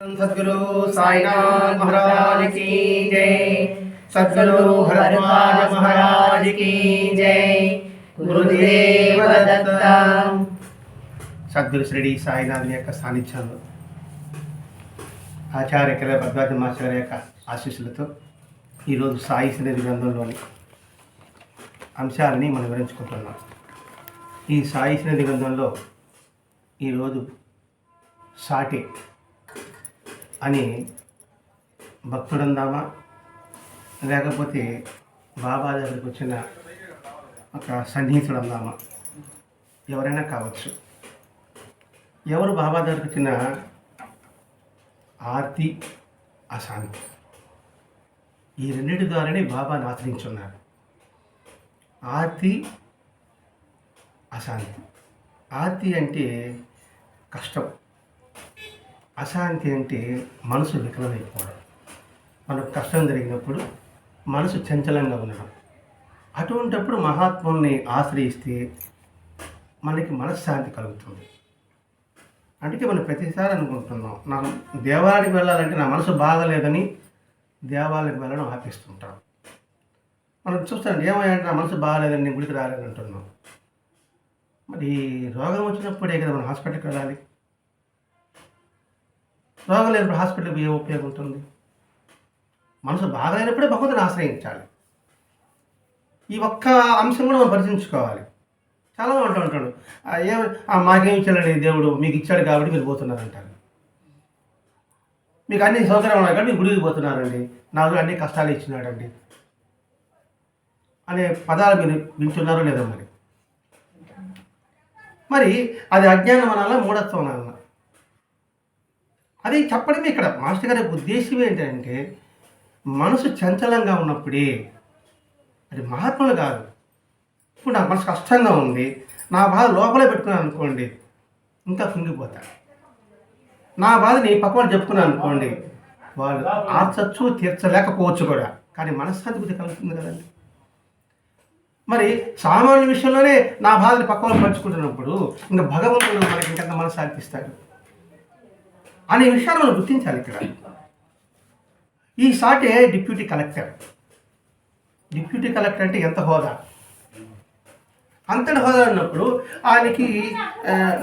सदगुरु साईनाथ महाराज की जय सदगुरु भरद्वाज महाराज की जय గురుదేవ దత్త సద్గురు శ్రీడి సాయినాథుని యొక్క సాన్నిధ్యంలో ఆచార్య కిల భద్రాజ మాస్టర్ యొక్క ఆశీస్సులతో ఈరోజు సాయి సన్నిధి గ్రంథంలోని అంశాలని మనం వివరించుకుంటున్నాం ఈ సాయి సన్నిధి గ్రంథంలో ఈరోజు సాటి అని భక్తుడందామా లేకపోతే బాబా దగ్గరికి వచ్చిన ఒక సన్నిహితుడు అందామా ఎవరైనా కావచ్చు. ఎవరు బాబా దగ్గరికి వచ్చిన ఆర్తి అశాంతి. ఈ రెండింటి ద్వారానే బాబాను ఆశ్రయించున్నారు. ఆర్తి అశాంతి. ఆర్తి అంటే కష్టం. అశాంతి అంటే మనసు వికలమైపోవడం. మనకు కష్టం జరిగినప్పుడు మనసు చంచలంగా ఉండడం. అటువంటప్పుడు మహాత్ముల్ని ఆశ్రయిస్తే మనకి మనశ్శాంతి కలుగుతుంది. అందుకే మనం ప్రతిసారి అనుకుంటున్నాం నా దేవాలయానికి వెళ్ళాలంటే నా మనసు బాగలేదని దేవాలయానికి వెళ్ళడం ఆపిస్తుంటాం. మనం చూస్తాం ఏమయ్యంటే నా మనసు బాగాలేదని నేను గుడికి రాలేదంటున్నాం. మరి రోగం వచ్చినప్పుడే కదా మనం హాస్పిటల్కి వెళ్ళాలి. రోగం లేనప్పుడు హాస్పిటల్కి ఏ ఉపయోగం ఉంటుంది. మనసు బాగాలేనప్పుడే భగవంతుని ఆశ్రయించాలి. ఈ ఒక్క అంశం కూడా మనం పరిశీలించుకోవాలి. చాలా అంటూ ఉంటాడు ఏ మాకేం ఇచ్చాడండి దేవుడు? మీకు ఇచ్చాడు కాబట్టి మీరు పోతున్నారంటారు మీకు అన్ని సౌకర్యం ఉన్నాయి కాబట్టి మీరు గుడికి పోతున్నారండి. నాకు అన్ని కష్టాలు ఇచ్చినాడండి అనే పదాలు మీరు వింటున్నారో లేదో మరి. మరి అది అజ్ఞానం అనాలా మూఢత్వం అనాలా? అది చెప్పడమే ఇక్కడ. మాస్టర్ గారి ఉద్దేశం ఏంటంటే మనసు చంచలంగా ఉన్నప్పుడే అది మహాత్ములు కాదు. ఇప్పుడు నా మనసు కష్టంగా ఉంది నా బాధ లోపలే పెట్టుకున్నాను అనుకోండి ఇంకా కుంగిపోతా. నా బాధని పక్కన చెప్పుకున్నాను అనుకోండి వాళ్ళు ఆర్చచ్చు తీర్చలేకపోవచ్చు కూడా. కానీ మనశ్శాంతి కొద్దిగా కలుగుతుంది కదండి. మరి సామాన్య విషయంలోనే నా బాధని పక్కన పంచుకుంటున్నప్పుడు ఇంకా భగవంతుడు మనకి ఇంకంత మనశ్శాంతి అనే విషయాన్ని మనం గుర్తించాలి ఇక్కడ. ఈ సాటే డిప్యూటీ కలెక్టర్. డిప్యూటీ కలెక్టర్ అంటే ఎంత హోదా? అంతటి హోదా ఉన్నప్పుడు ఆయనకి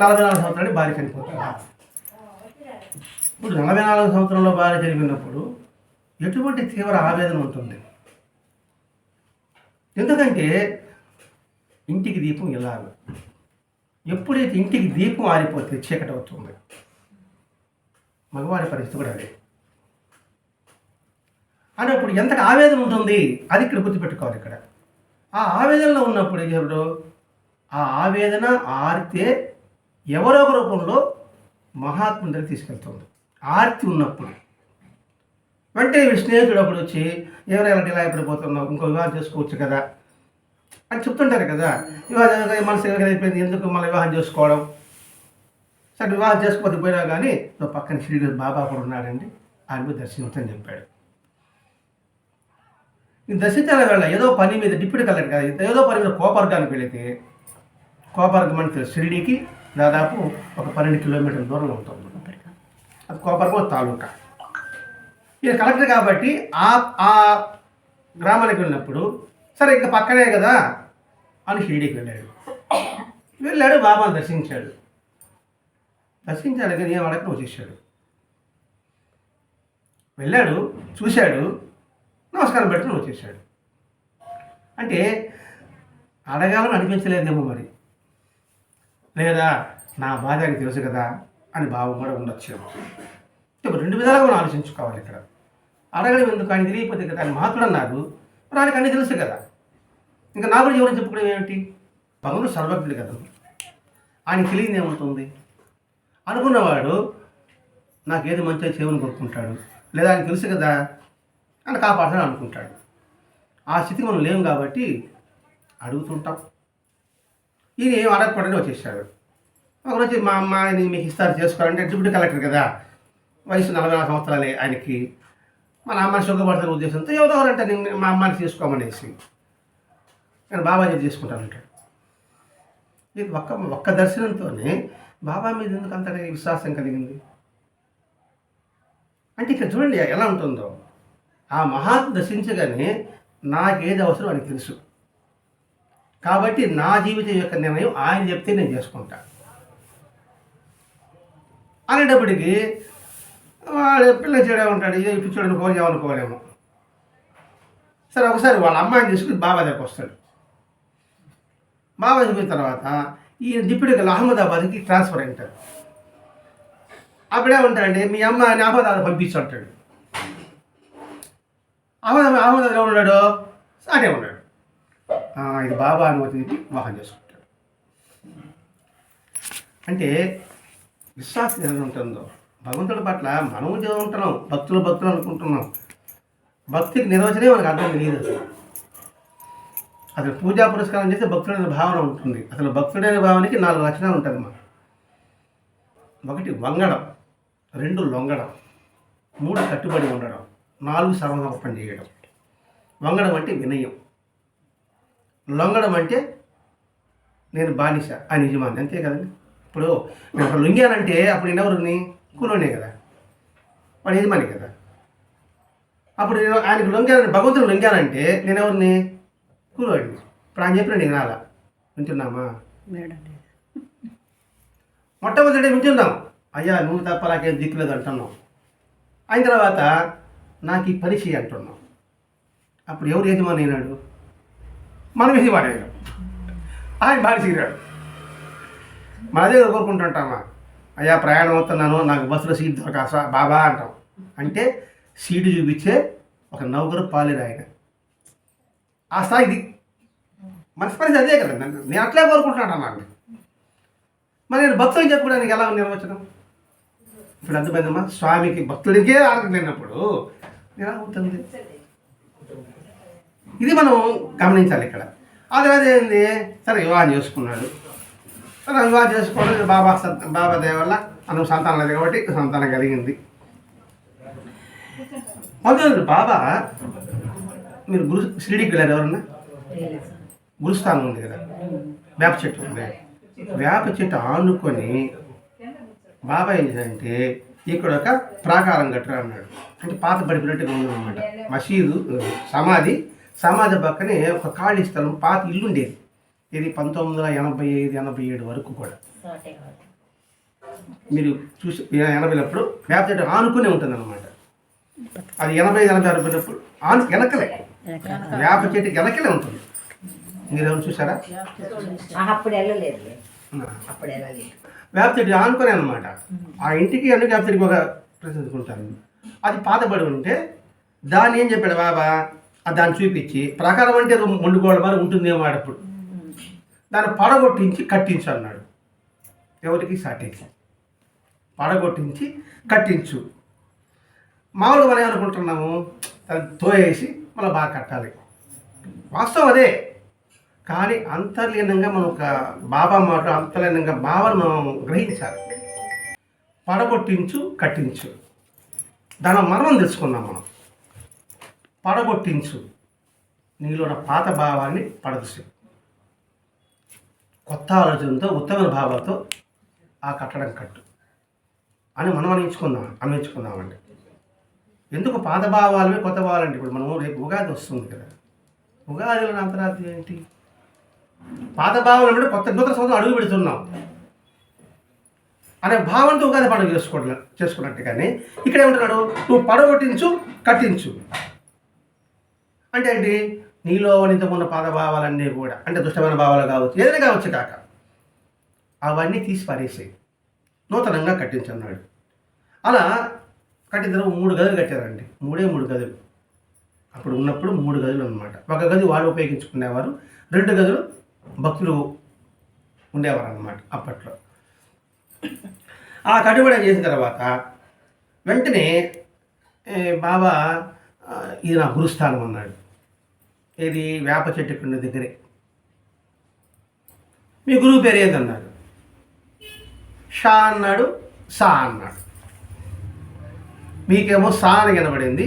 నలభై నాలుగు సంవత్సరాలు భార్య చనిపోతుంది ఇప్పుడు నలభై నాలుగు సంవత్సరంలో భార్య చనిపోయినప్పుడు ఎటువంటి తీవ్ర ఆవేదన ఉంటుంది? ఎందుకంటే ఇంటికి దీపం ఇలాగ. ఎప్పుడైతే ఇంటికి దీపం ఆరిపోతే చీకటి అవుతుంది మగవాడి పరిస్థితి కూడా అదే. అన్నప్పుడు ఎంతటి ఆవేదన ఉంటుంది? అది ఇక్కడ గుర్తుపెట్టుకోవాలి ఇక్కడ. ఆ ఆవేదనలో ఉన్నప్పుడు ఎవరు ఆ ఆవేదన ఆరితే ఎవరో ఒక రూపంలో మహాత్ముని దగ్గర తీసుకెళ్తుంది. ఆర్తి ఉన్నప్పుడు. వెంటనే స్నేహితుడు అప్పుడు వచ్చి ఎవరైనా ఇలా పడిపోతున్నావు ఇంకో వివాహం చేసుకోవచ్చు కదా? అని చెప్తుంటారు కదా. వివాహం మనసు అయిపోయింది ఎందుకు మళ్ళీ వివాహం చేసుకోవడం? సరే వివాహం చేసుకోకపోతే పోయినా కానీ నువ్వు పక్కన షిరిడి బాబా కూడా ఉన్నాడండి. ఆయన మీద దర్శించని చెప్పాడు. ఈ దర్శించాల వేళ ఏదో పని మీద డిప్యూటీ కలెక్టర్ కాదు ఏదో పని మీద కోపర్గానికి వెళితే కోపర్గం అంటే షిరిడీకి దాదాపు ఒక పన్నెండు కిలోమీటర్ల దూరంలో ఉంటుంది. అది కోపర్గం తాలూకా. ఈయన కలెక్టర్ కాబట్టి ఆ ఆ గ్రామానికి వెళ్ళినప్పుడు సరే ఇంకా పక్కనే కదా అని షిరిడీకి వెళ్ళాడు. వెళ్ళాడు బాబాను దర్శించాడు. దర్శించాడు కానీ ఏం వచ్చేసాడు వెళ్ళాడు చూశాడు నమస్కారం పెట్టుకుని వచ్చేసాడు అంటే అడగాలని అనిపించలేదేమో మరి. లేదా నా బాధ తెలుసు కదా అని భావం కూడా ఉండొచ్చేమో. ఇప్పుడు రెండు విధాలుగా మనం ఆలోచించుకోవాలి ఇక్కడ. అడగడం ఎందుకు? ఆయన తెలియకపోతే కదా ఆయన మహాత్ముడు అన్నారు. మరి ఆయనకు అన్నీ తెలుసు కదా. ఇంకా నా గురించి ఎవరైనా చెప్పుకోవడం ఏమిటి? భగవంతుడు సర్వజ్ఞుడు కదా. ఆయన తెలియదు ఏమవుతుంది అనుకున్నవాడు నాకు ఏది మంచిగా చేయమని కోరుకుంటాడు. లేదా ఆయన తెలుసు కదా అని కాపాడుతాను అనుకుంటాడు. ఆ స్థితికి మనం లేము కాబట్టి అడుగుతుంటాం. ఈయన ఏం అడగకూడదని వచ్చేసాడు. ఒకరోజు మా అమ్మాయిని మీకు ఇస్తారు చేసుకోవాలంటే డిప్యూటీ కలెక్టర్ కదా వయసు నలభై నాలుగు సంవత్సరాలే ఆయనకి. మన అమ్మాయిని సుఖపడుతున్న ఉద్దేశంతో ఎవరో అంటే నేను మా అమ్మాయిని చేసుకోమనేసి. నేను బాబాజీ చేసుకుంటానంటాడు. ఇది ఒక్క ఒక్క దర్శనంతోనే బాబా మీద ఎందుకు అంత విశ్వాసం కలిగింది? అంటే ఇక్కడ చూడండి ఎలా ఉంటుందో. ఆ మహాత్మ దర్శించగానే నాకేది అవసరం అని తెలుసు. కాబట్టి నా జీవితం యొక్క నిర్ణయం ఆయన చెప్తే నేను చేసుకుంటా. అనేటప్పటికీ వాడు పిల్లలు చేయడం ఉంటాడు ఏ పిచ్చోడిని ఫోన్ చేయమనుకోలేము సరే ఒకసారి వాళ్ళ అమ్మాయిని తీసుకుని బాబా దగ్గరికి వస్తాడు. బాబా చెప్పిన తర్వాత ఈ డిప్యూటీ అహ్మదాబాద్కి ట్రాన్స్ఫర్ అయింటారు అప్పుడే ఉంటాడండి మీ అమ్మ అహ్మదాబాద్ పంపించుంటాడు. అహ్మదాబాద్ అహ్మదాబాద్లో ఉన్నాడు? అటే ఉన్నాడు. ఇది బాబా అనుమతి చెప్పి వాహనం చేసుకుంటాడు. అంటే విశ్వాసం ఎలా ఉంటుందో భగవంతుడి పట్ల మనం ఉద్యోగం ఉంటున్నాం భక్తులు భక్తులు అనుకుంటున్నాం. భక్తికి నిర్వచనే మనకు అర్థం తెలియదు. అసలు పూజా పురస్కారం చేస్తే భక్తుడైన భావన ఉంటుంది. అసలు భక్తుడైన భావనకి నాలుగు లక్షణాలు ఉంటుంది మా ఒకటి వంగడం రెండు లొంగడం మూడు కట్టుబడి ఉండడం నాలుగు సర్వసమర్పణ చేయడం. వంగడం అంటే వినయం. లొంగడం అంటే నేను బానిస అని యజమాని అంతే కదండి? ఇప్పుడు నేను అక్కడ లొంగానంటే అప్పుడు నేను ఎవరిని? కూలోనే కదా. వాడు యజమాని కదా. అప్పుడు నేను ఆయనకు లొంగానని భగవంతుడు లొంగానంటే నేను ఎవరిని? కూలోడిని ఇప్పుడు ఆయన చెప్పిన నేను వినాలా వింటున్నామా? మేడం మొట్టమొదటి వింటున్నాం. అయ్యా నువ్వు తప్ప నాకేం దిక్కులేదు అంటున్నాం. అయిన తర్వాత నాకు ఈ పని చేయి అంటున్నాం. అప్పుడు ఎవరు యజమాని అయినాడు? మనం యజమాని అయినాం. ఆయన బానిసిరాడు మన దగ్గర కోరుకుంటుంటామా? అయ్యా ప్రయాణం అవుతున్నాను నాకు బస్సులో సీట్ దొరకాసా? బాబా అంటాం. అంటే సీటు చూపించే ఒక నౌకరు పాలేరు ఆయన. ఆ స్థాయికి మన పరిస్థితి అదే కదా. నేను అట్లే కోరుకుంటున్నాను నాకు మరి నేను భక్తులు చెప్పుకోవడానికి ఎలా ఉంది నిర్వచనం? ఇప్పుడు అర్థమైందమ్మా. స్వామికి భక్తుడికే ఆనందం లేనప్పుడు ఎలా ఉంటుంది? ఇది మనం గమనించాలి ఇక్కడ. ఆ తర్వాత ఏంది? సరే వివాహం చేసుకున్నాడు. సరే వివాహం చేసుకోవడం బాబా సంత బాబా దేవల్ల అను సంతానం లేదు కాబట్టి సంతానం కలిగింది. మొదలు బాబా మీరు గురు షిరిడికి వెళ్ళారు ఎవరన్నా? గురుస్థానం ఉంది కదా. వేప చెట్టు ఉంది. వేప చెట్టు ఆనుకొని బాబా ఏం చేశాడంటే ఇక్కడ ఒక ప్రాకారం కట్టరా అన్నాడు. అంటే పాత పడిపోయినట్టుగా ఉందన్నమాట మసీదు సమాధి. సమాధి పక్కనే ఒక ఖాళీ స్థలం పాత ఇల్లు ఉండేది. ఇది పంతొమ్మిది వందల ఎనభై ఐదు ఎనభై ఏడు వరకు కూడా. మీరు చూసి ఎనభైలప్పుడు వేప చెట్టు ఆనుకునే ఉంటుంది అనమాట అది ఎనభై ఎనభై అరవైనప్పుడు ఆను వెనకలే. వేప చెట్టు వెనకలే ఉంటుంది. మీరు ఏమైనా చూసారా అప్పుడు వెళ్ళలేదు. అప్పుడు వెళ్ళలేదు. వేప చెట్టు ఆనుకునే అనమాట ఆ ఇంటికి అన్ని వేప చెట్టుకి ఒక ప్రశ్నించుకుంటాను అది పాతబడి ఉంటే దాన్ని ఏం చెప్పాడు బాబా? ఆ దాన్ని చూపించి ప్రకారం అంటే మొండుగోడ మరి ఉంటుందేమో ఆడప్పుడు దాన్ని పడగొట్టించి కట్టించు అన్నాడు. ఎవరికి? సాటించి పడగొట్టించి కట్టించు. మామూలుగా మనం ఏమనుకుంటున్నాము? తోయేసి మళ్ళీ బాగా కట్టాలి. వాస్తవం అదే. కానీ అంతర్లీనంగా మనం ఒక బాబా మాట అంతర్లీనంగా బావను మనం గ్రహించాలి. పడగొట్టించు కట్టించు. దాని మర్మం తెలుసుకున్నాం మనం. పడగొట్టించు. నీలో ఉన్న పాత భావాన్ని పడదసి. కొత్త ఆలోచనతో ఉత్తమ భావాలతో ఆ కట్టడం కట్టు. అని మనం అనించుకుందాం అన్వించుకుందామండి ఎందుకు పాతభావాలమే కొత్త భావాలంటే ఇప్పుడు మనం రేపు ఉగాది వస్తుంది కదా. ఉగాదిలో అంతరార్థం ఏంటి? పాత భావాలు అంటే కొత్త నూతన సంవత్సరం అడుగు పెడుతున్నాం. అనే భావంతో ఉగాది పండుగ చేసుకోవడం చేసుకున్నట్టు కానీ ఇక్కడ ఏమంటున్నాడు? నువ్వు పడగొట్టించు కట్టించు. అంటే ఏంటి? నీలో ఇంతకున్న పాదభావాలన్నీ కూడా అంటే దుష్టమైన భావాలు కావచ్చు ఏదైనా కావచ్చు కాక. అవన్నీ తీసి పారేసాయి నూతనంగా కట్టించన్నాడు. అలా కట్టిన మూడు గదులు కట్టారండి. మూడే మూడు గదులు. అప్పుడు ఉన్నప్పుడు మూడు గదులు అన్నమాట. ఒక గది వాళ్ళు ఉపయోగించుకునేవారు రెండు గదులు భక్తులు ఉండేవారు అన్నమాట అప్పట్లో. ఆ కట్టుబడి చేసిన తర్వాత వెంటనే బాబా ఇది నా గురుస్థానం అన్నాడు. ఇది వేప చెట్టు కింద దగ్గరే. మీ గురువు పేరు ఏదన్నాడు? షా అన్నాడు సా అన్నాడు. మీకేమో సా అని కనబడింది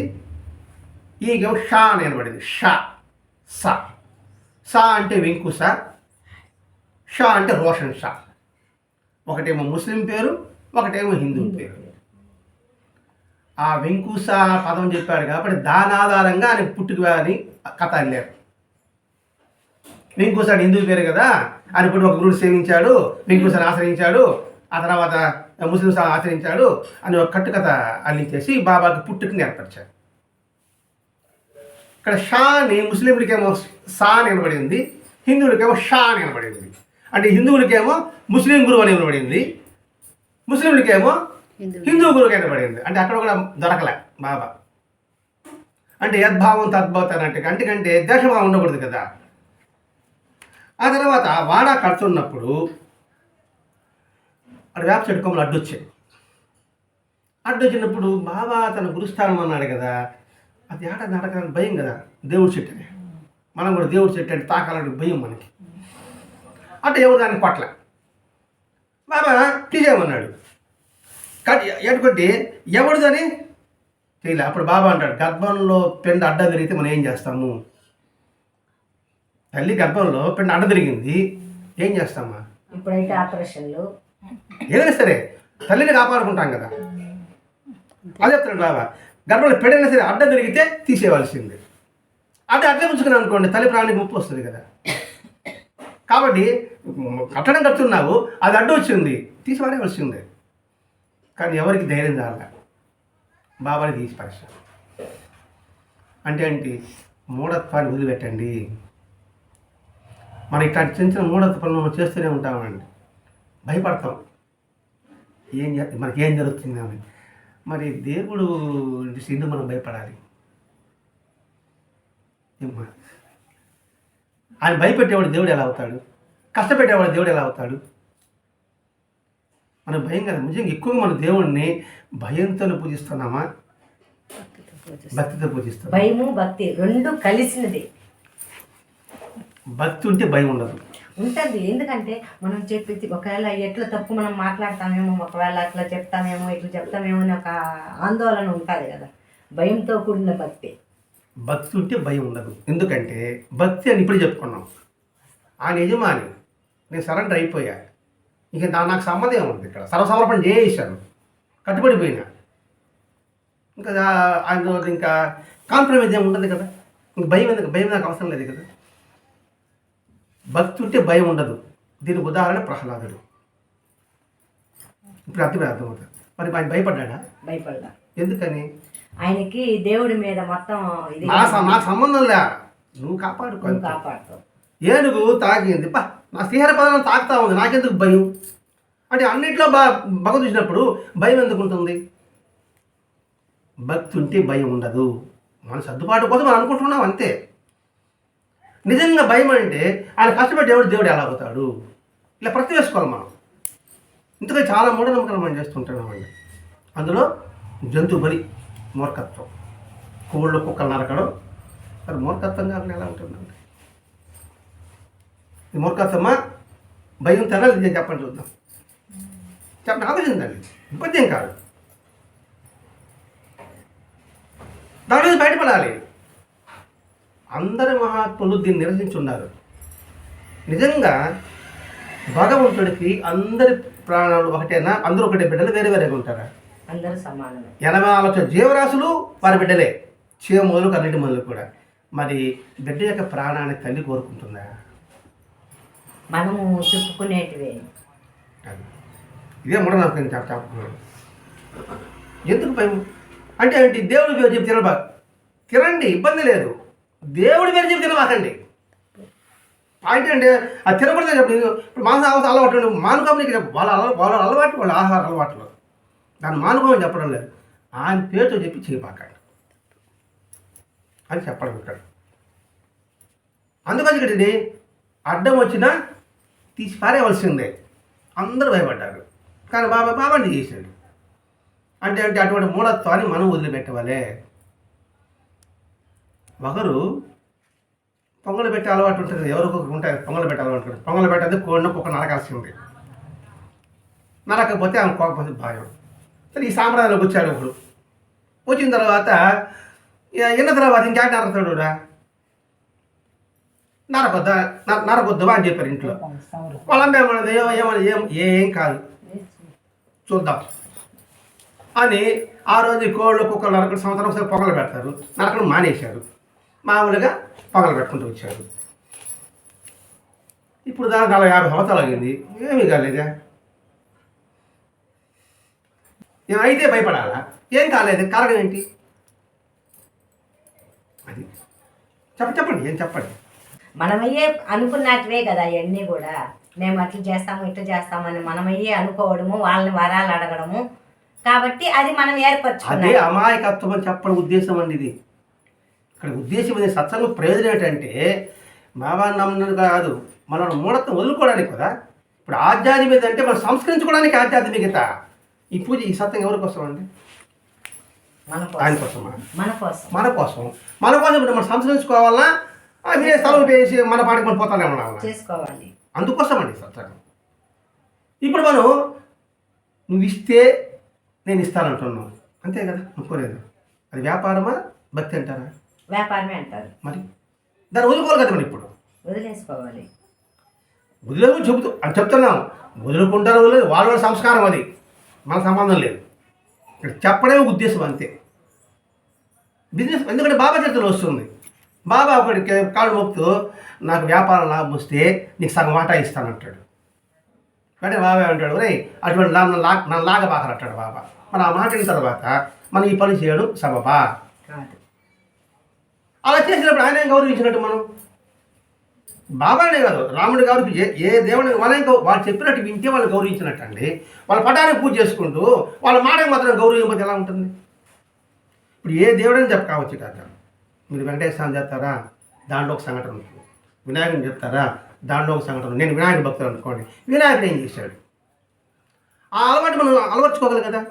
ఈకేమో షా అని కనబడింది. షా సా. సా అంటే వెంకుస షా అంటే రోషన్ షా ఒకటేమో ముస్లిం పేరు ఒకటేమో హిందూ పేరు. ఆ వెంకుసా పదం చెప్పాడు కాబట్టి దాని ఆధారంగా ఆయన పుట్టుక అని కథ అల్లారు వెంకుసాడు హిందూ పేరు కదా ఆయన ఇప్పుడు ఒక గురుడు సేవించాడు వెంకుసాని ఆశ్రయించాడు ఆ తర్వాత ముస్లింస్ ఆశ్రయించాడు అని ఒక కట్టుకథ అల్లించేసి బాబాకి పుట్టుకని ఏర్పరిచాడు ఇక్కడ షా అని ముస్లింలకేమో సా అని వినబడింది హిందువులకేమో షా అని వినబడింది అంటే హిందువులకేమో ముస్లిం గురువు అని వినబడింది ముస్లింలకేమో హిందూ గురువు వినబడింది అంటే అక్కడ కూడా దొరకలే బాబా. అంటే యద్భావం తద్భావం అన్నట్టు అంటికంటే దేశభావం ఉండకూడదు కదా. ఆ తర్వాత వాడా కడుతున్నప్పుడు అక్కడ వేప చెట్టు కొమ్మలు అడ్డొచ్చాయి. అడ్డొచ్చినప్పుడు బాబా తన గురుస్థానం అన్నాడు కదా అది ఆట నడకడానికి భయం కదా దేవుడి చెట్టు అని మనం కూడా దేవుడి చెట్టు అంటే తాకాలని భయం మనకి. అంటే ఎవరు దాన్ని కొట్ల బాబా తీసేయమన్నాడు. ఎటుకొట్టి ఎవడుదని చేయలే అప్పుడు బాబా అంటాడు గర్భంలో పెండ అడ్డ తిరిగితే మనం ఏం చేస్తాము? తల్లి గర్భంలో పెండ అడ్డ తిరిగింది ఏం చేస్తామా? ఇప్పుడైతే ఆపరేషన్లు. ఏదైనా సరే తల్లిని కాపాడుకుంటాం కదా. అదే చెప్తాడు బాబా. గర్భంలో పెడైనా సరే అడ్డ తిరిగితే తీసేయవలసింది. అడ్డ అడ్డ ఉంచుకుని అనుకోండి తల్లి ప్రాణానికి ముప్పు వస్తుంది కదా. కాబట్టి కట్టడం కడుతున్నావు అది అడ్డు వచ్చింది తీసి పారేయవలసిందే కానీ ఎవరికి ధైర్యం చాల బాబాని తీసి పరీక్ష అంటే ఏంటి? మూఢత్వాన్ని వదిలిపెట్టండి. మనం ఇట్లాంటి చిన్న చిన్న మూఢత్వాలు మనం చేస్తూనే ఉంటామండి. భయపడతాం. ఏం మనకి ఏం జరుగుతుంది అని. మరి దేవుడు ఎందుకు మనం భయపడాలి? ఆయన భయపెట్టేవాడు దేవుడు ఎలా అవుతాడు? కష్టపెట్టేవాడు దేవుడు ఎలా అవుతాడు? మన భయం కదా? నిజంగా ఎక్కువగా మన దేవుడిని భయంతో పూజిస్తున్నామా? భక్తితో పూజిస్తాం భయము భక్తి రెండు కలిసినది. భక్తి ఉంటే భయం ఉండదు. ఉంటుంది. ఎందుకంటే మనం చెప్పి ఒకవేళ ఎట్లా తప్పు మనం మాట్లాడతామేమో ఒకవేళ అట్లా చెప్తామేమో ఇట్లా చెప్తామేమో అని ఒక ఆందోళన ఉంటుంది కదా. భయంతో కూడిన భక్తి. భక్తి ఉంటే భయం ఉండదు. ఎందుకంటే భక్తి అని ఇప్పుడు చెప్పుకున్నాం. ఆ యజమాని నేను సరెండర్ అయిపోయా. ఇక నా నాకు సంబంధం ఏముంది ఇక్కడ? సర్వసమర్పణ చేసేసాను కట్టుబడిపోయినా. ఇంకా ఆయన ఇంకా కాంప్రమైజ్ ఏమి ఉండదు కదా. ఇంక భయం ఎందుకు? భయం నాకు అవసరం లేదు కదా. భక్తి ఉంటే భయం ఉండదు. దీనికి ఉదాహరణ ప్రహ్లాదుడు. ఇప్పుడు అర్థమే అర్థమవుతుంది. మరి ఆయన భయపడ్డా భయపడ్డా. ఎందుకని? ఆయనకి దేవుడి మీద మొత్తం ఇది నాకు సంబంధం లే. నువ్వు కాపాడుకో. కాపాడుతావు ఏనుగు తాకింది పా నా శ్రీహర పదాలను తాకుతా ఉంది. నాకెందుకు భయం? అంటే అన్నిట్లో బా భగ చూసినప్పుడు భయం ఎందుకు ఉంటుంది? భక్తి ఉంటే భయం ఉండదు. మన సర్దుబాటు కోసం మనం అనుకుంటున్నాం అంతే. నిజంగా భయం అంటే ఆయన కష్టపడేవాడు దేవుడు ఎలా అవుతాడు? ఇలా ప్రతి వేసుకోవాలి మనం. ఇంతగా చాలా మూఢనమ్మకాలు మనం చేస్తుంటామండి అందులో జంతు బలి మూర్ఖత్వం. కోళ్ళు కుక్కలు నరకడం. మరి మూర్ఖత్వం కాకుండా ఎలా ఉంటుందండి? ఈ మూర్ఖత్వమా భయం తెనాలి నేను చెప్పండి చూద్దాం. చెప్పండి ఆలోచిందండి ఇబ్బంది ఏం కాదు. దాని నుంచి బయటపడాలి. అందరి మహాత్ములు దీన్ని నిరసించున్నారు నిజంగా భగవంతుడికి అందరి ప్రాణాలు ఒకటేనా? అందరూ ఒకటే బిడ్డలు వేరే వేరేగా ఉంటారా? అందరూ సమానమే. ఎనభై నాలుగు లక్షల జీవరాశులు వారి బిడ్డలే. చీమలు కన్నిటి మొదలు కూడా. మరి బిడ్డ యొక్క ప్రాణాన్ని తల్లి కోరుకుంటుందా? మనము చెప్పుకునేటివే. ఇదే మూఢ నాకు నేను చెప్ చెప్పుకున్నాను ఎందుకు భయం? అంటే ఏంటి? దేవుడి పేరు చెప్పి తినబా తినండి ఇబ్బంది లేదు. దేవుడి పేరు చెప్పి తినబాకండి పాయింట్ అంటే అది తినకూడదు చెప్పి ఇప్పుడు మాంసం ఆవాసం అలవాటు మానుకోమని నీకు వాళ్ళ అలవా వాళ్ళ అలవాటు వాళ్ళ ఆహార అలవాట్లు. దాన్ని మానుకోమని చెప్పడం లేదు. ఆయన పేరుతో చెప్పి చేయబాకండి. అని చెప్పడం ఇక్కడ అందుకని ఇక్కడ అడ్డం వచ్చినా తీసి పారేయవలసిందే. అందరూ భయపడ్డారు. కానీ బాబా బాబాని చేశాడు. అంటే అంటే అటువంటి మూఢత్వాన్ని మనం వదిలిపెట్టవాలే. ఒకరు పొంగలు పెట్టే అలవాటు ఉంటుంది. ఎవరికొకరు ఉంటాయి పొంగలు పెట్టే అలవాటు ఉంటుంది. పొంగలు పెట్టేది కోడిని కుక్క నరకాల్సింది నరకపోతే ఆమె కోకపోతే భయం సరే ఈ సాంప్రదాయంలోకి వచ్చాడు ఒకడు వచ్చిన తర్వాత ఇక తర్వాత ఇంకా నరకతాడు నరకొద్దా? నర- అని చెప్పారు ఇంట్లో. వాళ్ళ అమ్మ ఏమో ఏమో ఏం ఏం కాదు. చూద్దాం. అని ఆ రోజు కోళ్ళు కుక్కలు నరకడం సంవత్సరం ఒకసారి పొగలు పెడతారు. నరకడం మానేశారు. మామూలుగా పొగలు పెట్టుకుంటూ వచ్చారు ఇప్పుడు దానికి నలభై యాభై సంవత్సరాలు అయింది ఏమీ కాలేదా? ఏమైతే భయపడాలా? ఏం కాలేదు? కారణం ఏంటి? అది. చెప్ప చెప్పండి ఏం చెప్పండి? మనమయ్యే అనుకున్నట్టువే కదా అవన్నీ కూడా. మేము అట్లా చేస్తాము ఇట్లా చేస్తామని మనమయ్యే అనుకోవడము వాళ్ళని వరాలు అడగడము. కాబట్టి అది మనం అదే ఏర్పరచుకున్నాం అమాయకత్వం అని చెప్పడం ఉద్దేశం అండి ఇది. ఇక్కడ ఉద్దేశం అనేది సత్సంగ ప్రయోజనం ఏంటంటే బాబా నమ్మను కాదు మనం మూఢత్వం వదులుకోవడానికి కదా? ఇప్పుడు ఆధ్యాత్మికత అంటే మనం సంస్కరించుకోవడానికి ఆధ్యాత్మికత. ఈ పూజ ఈ సత్యం ఎవరి కోసం అండి? ఆయన కోసం మన కోసం. మన కోసం. మన కోసం ఇప్పుడు మనం సంస్కరించుకోవాలన్నా ఆ మీరే స్థలం వేసి మన పాటికి మనం పోతానే ఉండాలి చేసుకోవాలి. అందుకోసం అండి సత్సంగం. ఇప్పుడు మనం నువ్వు ఇస్తే నేను ఇస్తానంటున్నావు అంతే కదా? అనుకోలేదు అది వ్యాపారమా? భక్తి అంటారా? వ్యాపారమే అంటారు. మరి దాన్ని వదులుకోవాలి కదా మనం ఇప్పుడు? వదిలేసుకోవాలి. వదిలేదు చెబుతూ అని చెప్తున్నాం వదులుకుంటారు వదిలేదు వాళ్ళ వాళ్ళ సంస్కారం అది. మన సంబంధం లేదు. ఇక్కడ చెప్పడమే ఉద్దేశం అంతే. బిజినెస్ ఎందుకంటే బాబా చర్చలు వస్తుంది. బాబా ఒకడికి కాళ్ళు మొక్తూ నాకు వ్యాపారం లాభం వస్తే నీకు సగం వాటా ఇస్తానంటాడు అంటే బాబా అంటాడు రే అటువంటి నన్ను లా నన్ను లాగబాకరు అంటాడు బాబా. మరి ఆ మాట తర్వాత మనం ఈ పని చేయడం సబబా. కాదు. అలా చేసినప్పుడు ఆయన గౌరవించినట్టు మనం? బాబానే కాదు రాముడు గారికి ఏ ఏ దేవుని వాళ్ళ వాళ్ళు చెప్పినట్టు వింటే వాళ్ళు గౌరవించినట్టు అండి వాళ్ళ పటానికి పూజ చేసుకుంటూ వాళ్ళ మాటకి మాత్రం గౌరవించకపోతే ఎలా ఉంటుంది? ఇప్పుడు ఏ దేవుడని చెప్ప కావచ్చు కాక మీరు వెంకటేశ్వర స్వామి చెప్తారా? దాంట్లో ఒక సంఘటన ఉంటుంది వినాయకుని చెప్తారా? దాంట్లో ఒక సంఘటన నేను వినాయకుని భక్తులు అనుకోండి. వినాయకుడు ఏం చేశాడు? ఆ అలవాటు మనం అలవర్చుకోగలం కదా.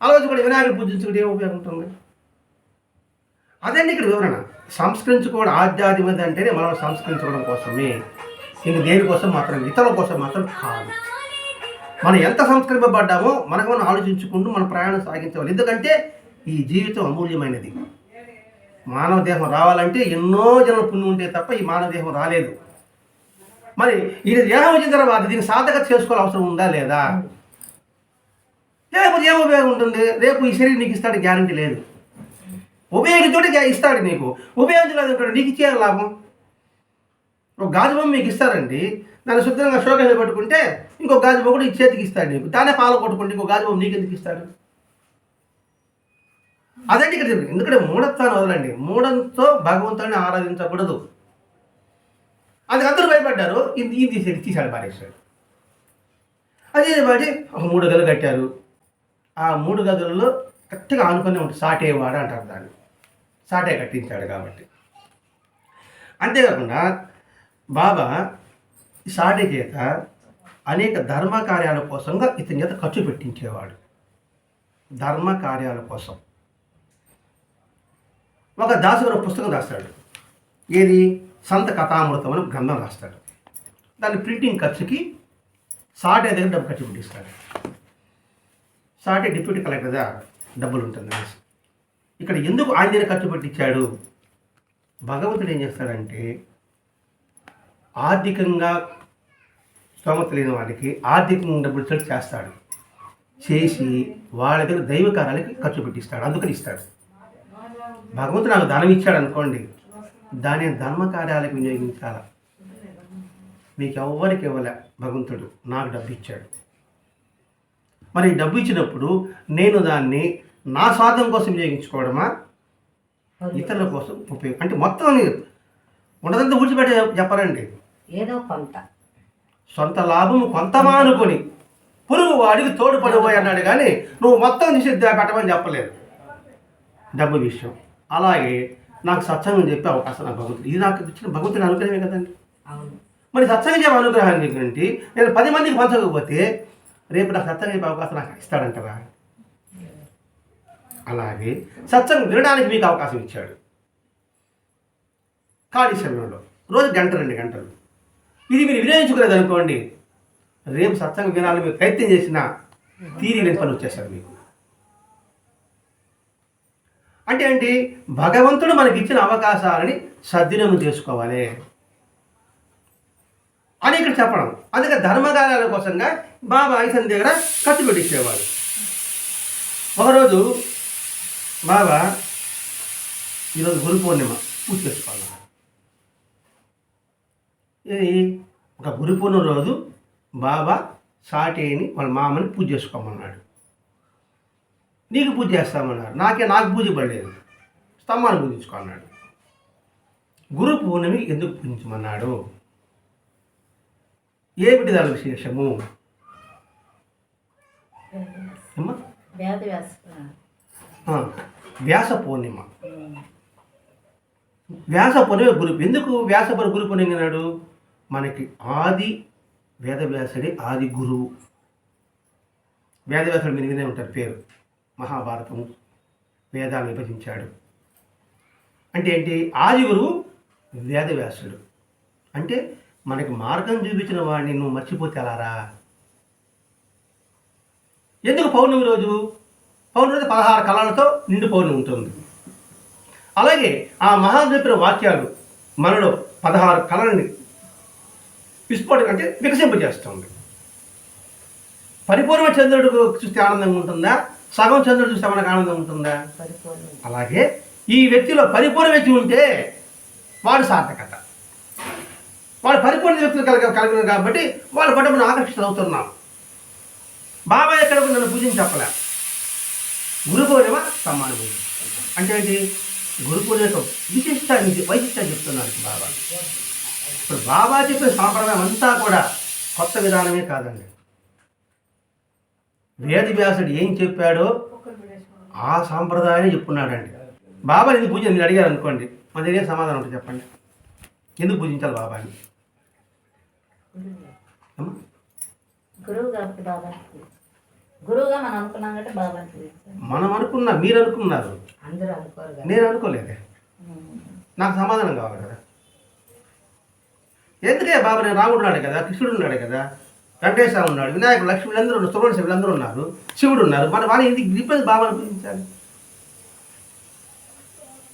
అలవర్చుకోండి వినాయకుడు పూజించుకుంటే ఏం ఉపయోగం ఉంటుంది? అదండి ఇక్కడ వివరణ. సంస్కరించుకోవడం ఆధ్యాత్మికత అంటేనే మనం సంస్కరించుకోవడం కోసమే. ఇంక దేనికోసం మాత్రం? ఇతరుల కోసం మాత్రం కాదు. మనం ఎంత సంస్కరింపబడ్డామో మనకు మనం ఆలోచించుకుంటూ మన ప్రయాణం సాగించవాలి. ఎందుకంటే ఈ జీవితం అమూల్యమైనది. మానవ దేహం రావాలంటే ఎన్నో జన్మ పుణ్యం ఉంటే తప్ప ఈ మానవ దేహం రాలేదు. మరి ఈ దేహం వచ్చిన తర్వాత దీన్ని సాధకత చేసుకోవాలి అవసరం ఉందా లేదా? లేకపోతే ఏమో ఉపయోగం ఉంటుంది. రేపు ఈ శరీరం నీకు ఇస్తాడు గ్యారంటీ లేదు. ఉపయోగించుకుంటే ఇస్తాడు నీకు. ఉపయోగించలేదు నీకు ఇచ్చే లాభం. ఒక గాజు బొమ్మ మీకు ఇస్తారండి. దాన్ని శుద్ధంగా షోకేజ్ పట్టుకుంటే ఇంకో గాజు బొమ్మ కూడా ఈ చేతికి ఇస్తాడు నీకు. దానే పాలు కొట్టుకుంటే ఇంకో గాజు బొమ్మ నీకు ఎందుకు ఇస్తాడు? అదండి ఇక్కడ ఎందుకంటే మూఢత్వాన్ని వదలండి. మూఢంతో భగవంతుడిని ఆరాధించకూడదు. అది అందరూ భయపడ్డారు. ఇది ఇది తీసేది తీశాడు పారేశాడు అదే బట్టి ఒక మూడు గదులు కట్టారు. ఆ మూడు గదులలో కరెక్ట్గా ఆనుకొని ఉంటుంది సాటేవాడు అంటారు దాన్ని. సాటే కట్టించాడు కాబట్టి. అంతేకాకుండా బాబా ఈ సాటే చేత అనేక ధర్మ కార్యాల కోసంగా ఇతని చేత ఖర్చు పెట్టించేవాడు. ధర్మ కార్యాల కోసం. ఒక దాసుగారు ఒక పుస్తకం రాస్తాడు. ఏది? సంత కథామృతం అని గ్రంథం రాస్తాడు. దాని ప్రింటింగ్ ఖర్చుకి సాటే దగ్గర డబ్బు ఖర్చు పెట్టిస్తాడు. సాటే డిప్యూటీ కలెక్టర్ దగ్గర డబ్బులు ఉంటుంది అనేసి. ఇక్కడ ఎందుకు ఆయన దగ్గర ఖర్చు పెట్టించాడు భగవంతుడు ఏం చేస్తాడంటే ఆర్థికంగా స్తోమత లేని వాడికి ఆర్థికంగా డబ్బులు చెడు చేస్తాడు. చేసి వాళ్ళ దగ్గర దైవ కార్యాలకి ఖర్చు పెట్టిస్తాడు అందుకని ఇస్తాడు. భగవంతుడు నాకు ధనం ఇచ్చాడు అనుకోండి దాని ధర్మ కార్యాలకు వినియోగించాల? మీకు ఎవ్వరికి ఇవ్వలే భగవంతుడు నాకు డబ్బు ఇచ్చాడు. మరి డబ్బు ఇచ్చినప్పుడు నేను దాన్ని నా స్వార్థం కోసం వినియోగించుకోవడమా ఇతరుల కోసం ఉపయోగం అంటే మొత్తం ఉన్నదంతా ఊడ్చిపెట్టి చెప్పరండి. ఏదో కొంత. సొంత లాభం కొంత మానుకొని పురుగు వాడికి తోడు పడిపోయి అన్నాడు కానీ నువ్వు మొత్తం తీసి దా- పెట్టమని చెప్పలేదు. డబ్బు విషయం. అలాగే నాకు సత్సంగం చెప్పే అవకాశం నాకు భగవంతుడు ఇది నాకు ఇచ్చిన భగవంతుని అనుగ్రహమే కదండి. మరి సత్సంగం చెప్పే అనుగ్రహాన్ని నేను పది మందికి పంచకపోతే రేపు నాకు సత్సంగం చెప్పే అవకాశం నాకు ఇస్తాడంటారా? అలాగే సత్సంగం వినడానికి మీకు అవకాశం ఇచ్చాడు. ఖాళీ సమయంలో రోజు గంట రెండు గంటలు. ఇది మీరు వినియోగించుకునేది అనుకోండి రేపు సత్సంగం వినాలని మీరు ప్రయత్నం చేసినా తీరి పని వచ్చేస్తారు మీకు. అంటే ఏంటి? భగవంతుడు మనకి ఇచ్చిన అవకాశాలని సద్వినియోగం చేసుకోవాలి. అని ఇక్కడ చెప్పడం. అందుకే ధర్మగాలాల కోసంగా బాబా ఐసన్ దగ్గర ఖర్చు పెట్టించేవాడు ఒకరోజు బాబా ఈరోజు గురు పూర్ణిమ. పూజ చేసుకోవాలి ఇది ఒక గురు పూర్ణిమ రోజు బాబా సాటేని వాళ్ళ మామని పూజ చేసుకోమన్నాడు. నీకు పూజ చేస్తామన్నారు. నాకే నాకు పూజ పడలేదు. స్తంభాన్ని పూజించుకో అన్నాడు గురు పూర్ణమి ఎందుకు పూజించమన్నాడు? ఏమిటి దాని విశేషము? వ్యాస వ్యాస పూర్ణిమ. వ్యాస పూర్ణిమ గురు ఎందుకు వ్యాస పూర్ణిమ గురు పూర్ణిమ అన్నాడు మనకి ఆది వేదవ్యాసుడి ఆది గురువు వేదవ్యాసుడు మీరు వినే ఉంటారు పేరు. మహాభారతము వేదాలు విభజించాడు. అంటే ఏంటి? ఆది గురువు వేదవ్యాసుడు. అంటే మనకి మార్గం చూపించిన వాడిని నువ్వు మర్చిపోతే అలారా ఎందుకు పౌర్ణమి రోజు? పౌర్ణమి పదహారు కళలతో నిండు పౌర్ణమి ఉంటుంది. అలాగే ఆ మహాన్ చెప్పిన వాక్యాలు మనలో పదహారు కళలని విస్ఫోటం అంటే వికసింపజేస్తుంది. పరిపూర్ణ చంద్రుడు చూస్తే ఆనందంగా ఉంటుందా? సగం చంద్రుడు చూస్తే మనకు ఆనందం ఉంటుందా? పరిపూర్ణ అలాగే ఈ వ్యక్తిలో పరిపూర్ణ వ్యక్తి ఉంటే వాడు సార్థకత. వాడు పరిపూర్ణ వ్యక్తులు కలిగ కలిగిన కాబట్టి వాళ్ళ పట్ల మనం ఆకర్షితులు అవుతున్నాం బాబా ఎక్కడ నన్ను చెప్పలే. గురు సమాన సమ్మాన పూజ అంటే ఏంటి? గురు యొక్క విశిష్ట వైశిష్ట చెప్తున్నారు బాబా. ఇప్పుడు బాబా చెప్పిన సాంప్రదాయం అంతా కూడా కొత్త విధానమే కాదండి. వేదవ్యాసుడు ఏం చెప్పాడో ఆ సాంప్రదాయాన్ని చెప్పున్నాడండి. బాబా ఎందుకు పూజ మీరు అడిగారు అనుకోండి. మన దగ్గర సమాధానం ఉంటుంది చెప్పండి. ఎందుకు పూజించాలి బాబాని? గురువు కాబట్టి బాబా గురువుగా మనం అనుకున్నాం కాబట్టి మనం అనుకున్నా మీరు అనుకున్నారు. అందరూ అనుకోరు కదా. నేను అనుకోలేదే. నాకు సమాధానం కావాలి కదా. ఎందుకే బాబా నేను రాముడు ఉన్నాడు కదా కృష్ణుడు ఉన్నాడు కదా వెంకటేశ్వర ఉన్నాడు వినాయకుడు లక్ష్మి వీళ్ళందరూ ఉన్నారు సుబ్రహ్మణ్య వీళ్ళందరూ ఉన్నారు శివుడు ఉన్నారు. మన వాళ్ళ ఇంటికి రిపేర్ బాబాను పూజించాలి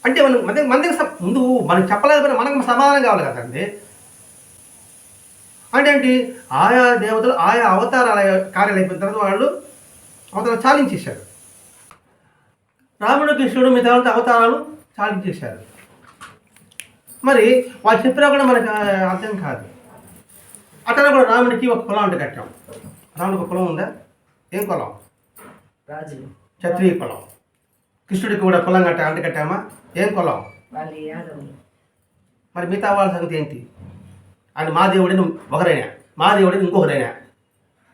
అంటే మనం మన మన దగ్గర ముందు మనకు చెప్పలేకపోయినా మనకు సమాధానం కావాలి కదండి అంటే ఏంటి? ఆయా దేవతలు ఆయా అవతారాల కార్యాలు అయిపోయిన తర్వాత వాళ్ళు అవతారాలు చాలించేశారు రాముడు కృష్ణుడు మిగతా అవతారాలు చాలించేశారు మరి వాళ్ళు చెప్పినా కూడా మనకు అర్థం కాదు. అట్లా కూడా రాముడికి ఒక కులం అంటే కట్టాం. రాముడికి ఒక కులం ఉందా? ఏం కులం? రాజులు క్షత్రియ కులం. కృష్ణుడికి కూడా కులం కట్ట అంట కట్టామా? ఏం కులం? మరి మిగతా వాళ్ళ సంగతి ఏంటి? ఆయన మా దేవుడిని ఒకరైనా మా దేవుడిని ఇంకొకరైనా.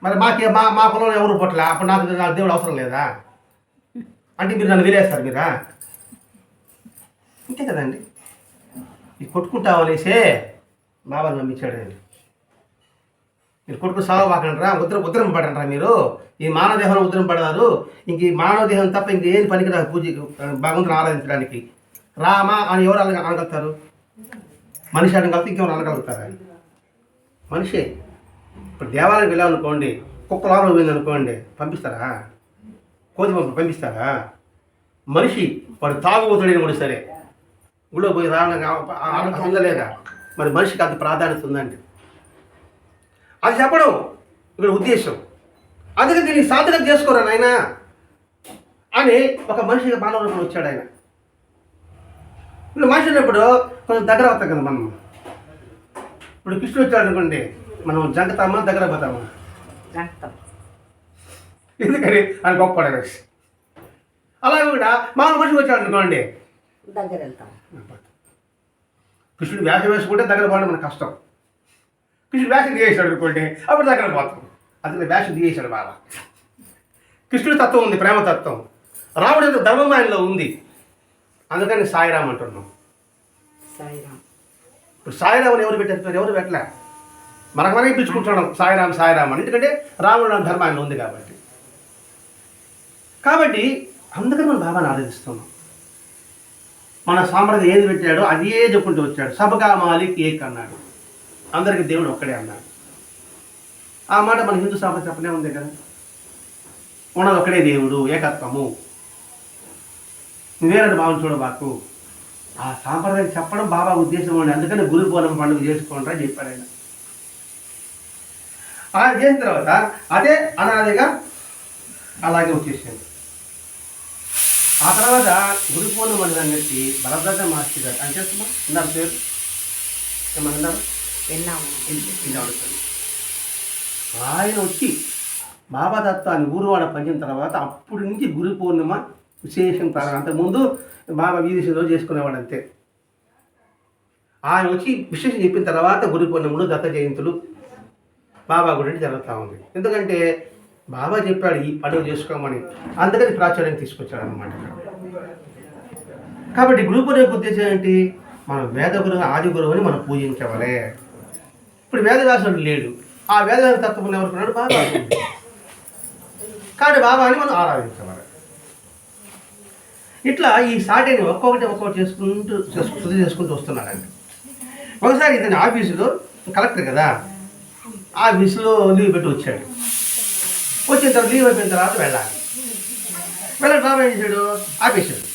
మరి మాకే మా మా కులంలో ఎవరు పుట్టలే? అప్పుడు నాకు నాకు దేవుడు అవసరం లేదా? అంటే మీరు నన్ను విలేస్తారు మీరా? అంతే కదండి. ఈ కొట్టుకుంటావనేసే బాబాను నమ్మించాడండి మీరు కొట్టుకు పాకండిరా ముద్ర ఉద్రం పడండిరా మీరు. ఈ మానవ దేహంలో ఉద్రం పడతారు ఇంక ఈ మానవ దేహం తప్ప ఇంకేం పనికి రాదు పూజ భగవంతుని ఆరాధించడానికి. రామా అని ఎవరు అనగలుగుతారు? మనిషి అనగలిగితే ఇంకెవరు అనగలుగుతారా? మనిషే. ఇప్పుడు దేవాలయం వెళ్ళామనుకోండి కుక్క లోపల పోయింది అనుకోండి పంపిస్తారా? కోతి పంప పంపిస్తారా? మనిషి వాడు తాగుబోతుడైన కూడా సరే గుడిలో పోయి రాలేదా మరి మనిషికి అంత ప్రాధాన్యత ఉందండి. అది చెప్పడం ఇక్కడ ఉద్దేశం. అందుకే దీన్ని సాధన చేసుకోరా ఆయన అని ఒక మనిషికి మానవ రూపంలో వచ్చాడు ఆయన. ఇప్పుడు మనిషి ఉన్నప్పుడు కొంచెం దగ్గర అవుతాం కదా మనం. ఇప్పుడు కృష్ణుడు వచ్చాడు అనుకోండి మనం జంకతామా దగ్గర పోతామా? ఎందుకని? ఆయన గొప్ప అలాగే కూడా మామూలు మనిషి వచ్చాడు అనుకోండి. దగ్గర వెళ్తాం కృష్ణుడు వేషం వేసుకుంటే దగ్గర పోవడం మనకు కష్టం. కృష్ణుడు వేషం దిగేశాడు అనుకోండి అప్పుడు దగ్గర పోతాం. అతను వేషం దిగేశాడు బాగా. కృష్ణుడి తత్వం ఉంది ప్రేమ తత్వం. రాముడి యొక్క ధర్మం ఆయనలో ఉంది. అందుకని సాయిరామ్ అంటున్నాం. సాయిరామ్. ఇప్పుడు సాయిరామ్ అని ఎవరు పెట్టారు? ఎవరు పెట్టలే? మనకు మనకి పిలుచుకుంటున్నాం సాయిరామ్ సాయిరామ్ అని. ఎందుకంటే రాముడు అనే ధర్మం ఉంది కాబట్టి. కాబట్టి అందుకని మనం బాబాని ఆరాధిస్తున్నాం. మన సాంప్రదాయం ఏది పెట్టాడో అదే చెప్పుకుంటూ వచ్చాడు. సబగా మాలిక్ ఏక్ అన్నాడు. అందరికి దేవుడు ఒక్కడే అన్నాడు. ఆ మాట మన హిందూ సాంప్రదాయం చెప్పనే ఉంది కదా. ఉన్నది ఒక్కడే దేవుడు ఏకత్వము. నువ్వేనని భావం చూడబాకు ఆ సాంప్రదాయం చెప్పడం బాబా ఉద్దేశం అండి అందుకని గురు పండుగ చేసుకోండి అని చెప్పాడు ఆయన. ఆయన చేసిన తర్వాత అదే అనాదిగా అలాగే వచ్చేసింది. ఆ తర్వాత గురు పూర్ణిమని అన్నట్టు భరద్వాజ మాస్టర్ గారు అని చేస్తున్నా ఉన్నారు పేరు? విన్నాము. ఆయన వచ్చి బాబా దత్తాన్ని ఊరువాడ పంచిన తర్వాత అప్పటి నుంచి గురు పూర్ణిమ విశేషం ప్రారంభం అంతకుముందు బాబా వీధిలో చేసుకునేవాడు అంతే. ఆయన వచ్చి విశేషం చెప్పిన తర్వాత గురు పూర్ణిమలు దత్త జయంతులు బాబా గురించి జరుగుతూ ఉంది. ఎందుకంటే బాబా చెప్పాడు ఈ పండుగ చేసుకోమని. అందుకని ప్రాచుర్యం తీసుకొచ్చాడు అనమాట కాబట్టి గురు యొక్క ఉద్దేశం ఏంటి? మనం వేద గురువు ఆది గురువుని మనం పూజించవలే. ఇప్పుడు వేదవ్యాసుడు లేడు. ఆ వేద తత్వం ఎవరుకున్నాడు బాబా. ఉంది. కాబట్టి బాబాని మనం ఆరాధించవాలి. ఇట్లా ఈ సాటిని ఒక్కొక్కటి ఒక్కొక్కటి చేసుకుంటూ శుద్ధి చేసుకుంటూ వస్తున్నాడండి. ఒకసారి ఇతని ఆఫీసులో కలెక్టర్ కదా ఆ విసులో లీవ్ పెట్టి వచ్చాడు. వచ్చిన తర్వాత లీవ్ అయిపోయిన తర్వాత వెళ్ళాలి. వెళ్ళి బాబా ఏం చేశాడు? ఆపేశాడు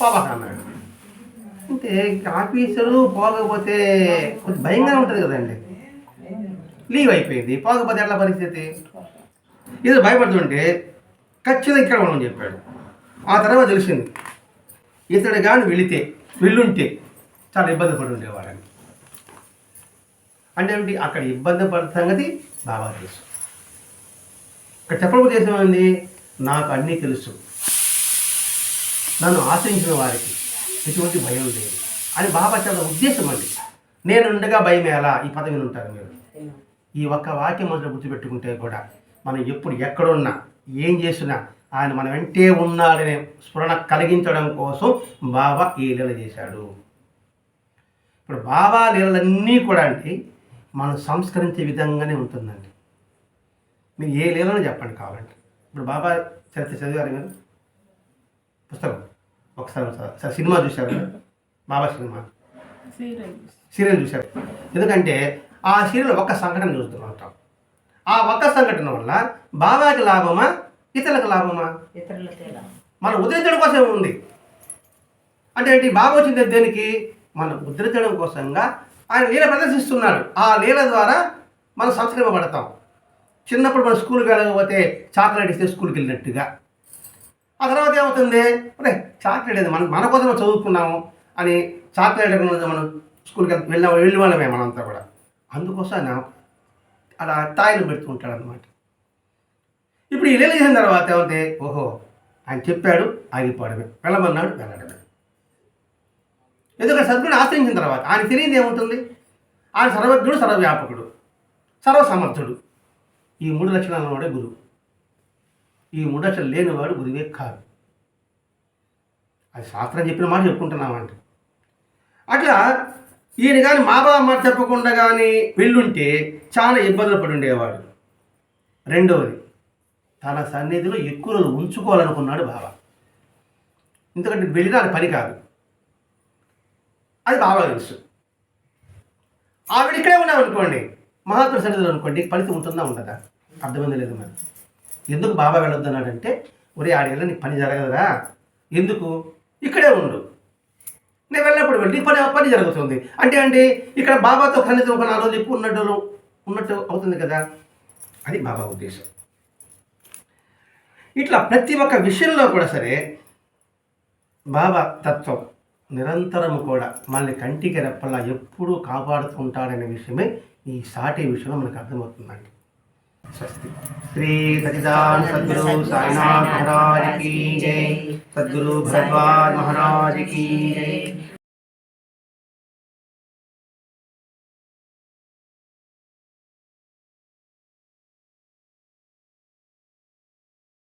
పాపా అన్నాడు అంటే ఆఫీసరు పోకపోతే కొంచెం భయంగా ఉంటుంది కదండి. లీవ్ అయిపోయింది. పోకపోతే ఎట్లా పరిస్థితి? ఇది భయపడుతుంటే ఖచ్చితంగా ఇక్కడ ఉండమని చెప్పాడు. ఆ తర్వాత తెలిసింది. ఇతడు కానీ వెళితే వెళ్ళుంటే చాలా ఇబ్బంది పడి ఉండేవాడు. అంటే ఏమిటి? అక్కడ ఇబ్బంది పడుతుంది సంగతి బాగా తెలుసు. ఇక్కడ చెప్పడం ఉద్దేశం ఏంది నాకు అన్నీ తెలుసు. నన్ను ఆశ్రయించిన వారికి ఎటువంటి భయం లేదు. అని బాబా చాలా ఉద్దేశం అండి. నేను ఉండగా భయం ఎలా? ఈ పదవిని ఉంటారు మీరు. ఈ ఒక్క వాక్యం మనసులో గుర్తుపెట్టుకుంటే కూడా మనం ఎప్పుడు ఎక్కడున్నా ఏం చేసినా ఆయన మన వెంటే ఉన్నాడనే స్ఫురణ కలిగించడం కోసం బాబా ఈ లీల చేశాడు. ఇప్పుడు బాబా లీలలన్నీ కూడా అంటే మనం సంస్కరించే విధంగానే ఉంటుందండి. మీరు ఏ లీలలో చెప్పండి కావాలంటే. ఇప్పుడు బాబా చరిత్ర చదివారు మీరు పుస్తకం. ఒకసారి ఒకసారి సార్ సినిమా చూశారు? బాబా సినిమా. సీరియల్ చూశారు. ఎందుకంటే ఆ సీరియల్ ఒక్క సంఘటన చూస్తూ ఉంటాం ఆ ఒక్క సంఘటన వల్ల బాబాకి లాభమా? ఇతరులకు లాభమా. మన ఉద్ధరించడం కోసం ఉంది. అంటే ఏంటి? బాబా వచ్చింది దేనికి? మన ఉద్ధరించడం కోసంగా ఆయన లీల ప్రదర్శిస్తున్నాడు. ఆ లీల ద్వారా మనం సంస్కరింపబడతాం చిన్నప్పుడు మనం స్కూల్కి వెళ్ళకపోతే చాక్లెట్ ఇస్తే స్కూల్కి వెళ్ళినట్టుగా. ఆ తర్వాత ఏమవుతుంది? అరే చాక్లెట్ ఏదో మనం మన కోసం చదువుకున్నాము అని చాక్లెట్ మనం స్కూల్కి వెళ్ళ వెళ్ళి వాళ్ళమే మనంతా కూడా. అందుకోసం ఆయన అలా తాయిలు పెడుతూ ఉంటాడు అనమాట ఇప్పుడు ఈ లీల చేసిన తర్వాత ఏమంటే ఓహో ఆయన చెప్పాడు ఆగిపోవడమే. వెళ్ళమన్నాడు వెళ్ళడమే. ఎందుకంటే సద్గుడు ఆశ్రయించిన తర్వాత ఆయన తెలియదు ఏముంటుంది? ఆయన సర్వజ్ఞుడు సర్వవ్యాపకుడు సర్వసమర్థుడు. ఈ మూడు లక్షణాలు ఉన్నవాడే గురువు. ఈ మూడు లక్షలు లేనివాడు గురువే కాదు. అది శాస్త్రం చెప్పిన మాట చెప్పుకుంటున్నామంటే అట్లా ఈయన కానీ మా బాబా మాట చెప్పకుండా కానీ వెళ్ళుంటే చాలా ఇబ్బందులు పడి ఉండేవాడు. రెండవది తన సన్నిధిలో ఎక్కువ రోజులు ఉంచుకోవాలనుకున్నాడు బాబా ఎందుకంటే వెళ్ళిన అది పని కాదు. అది బాబా తెలుసు. ఆవిడ ఇక్కడే ఉన్నామనుకోండి మహాత్ముల సన్నిధిలో అనుకోండి ఫలితం ఉంటుందా ఉండదా? అర్థమైంది లేదు మరి? ఎందుకు బాబా వెళ్ళొద్దు అన్నాడంటే ఒరే ఆడేళ్ళ నీకు పని జరగదురా. ఎందుకు? ఇక్కడే ఉండు. నేను వెళ్ళినప్పుడు వెళ్ళి పని పని జరుగుతుంది. అంటే అండి ఇక్కడ బాబాతో కనీసం ఒక నాలుగు రోజులు ఎక్కువ ఉన్నట్టు ఉన్నట్టు అవుతుంది కదా? అది బాబా ఉద్దేశం. ఇట్లా ప్రతి ఒక్క విషయంలో కూడా సరే బాబా తత్వం నిరంతరము కూడా మనల్ని కంటికి రెప్పలా ఎప్పుడూ కాపాడుతూ ఉంటాడనే విషయమే ఈ సాటి విషయంలో మనకు అర్థమవుతుందండి. స్వస్తి. శ్రీ సచిదాన్ సద్గురు సాయినాథ్ మహారాజ్ కీ జై. సద్గురు భగవాన్ మహారాజ్ కీ జై.